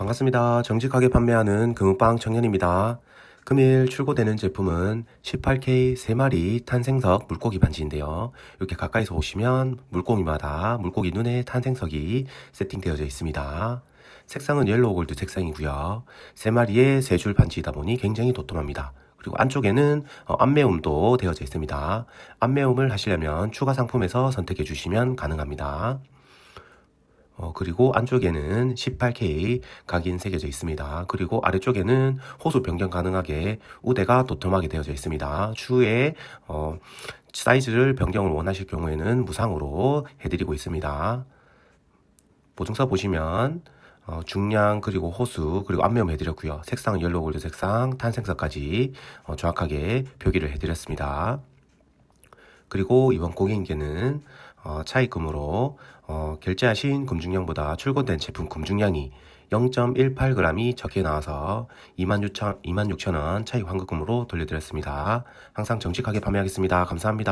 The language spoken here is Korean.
반갑습니다. 정직하게 판매하는 금은빵 청년입니다. 금일 출고되는 제품은 18K 3마리 탄생석 물고기 반지인데요. 이렇게 가까이서 보시면 물고기마다 물고기 눈에 탄생석이 세팅되어져 있습니다. 색상은 옐로우 골드 색상이고요. 3마리의 3줄 반지이다 보니 굉장히 도톰합니다. 그리고 안쪽에는 어, 안매움도 되어져 있습니다. 안매움을 하시려면 추가 상품에서 선택해 주시면 가능합니다. 어, 그리고 안쪽에는 18K 각인 새겨져 있습니다. 그리고 아래쪽에는 호수 변경 가능하게 우대가 도톰하게 되어져 있습니다. 추후에 어, 사이즈를 변경을 원하실 경우에는 무상으로 해드리고 있습니다. 보증서 보시면 어, 중량 그리고 호수 그리고 안매움 해드렸고요. 색상은 옐로우 골드 색상, 탄생석까지 어, 정확하게 표기를 해드렸습니다. 그리고 이번 고객님께는 어, 차입금으로 어, 결제하신 금중량보다 출고된 제품 금중량이 0.18g이 적게 나와서 26,000원 차입 환급금으로 돌려드렸습니다. 항상 정직하게 판매하겠습니다. 감사합니다.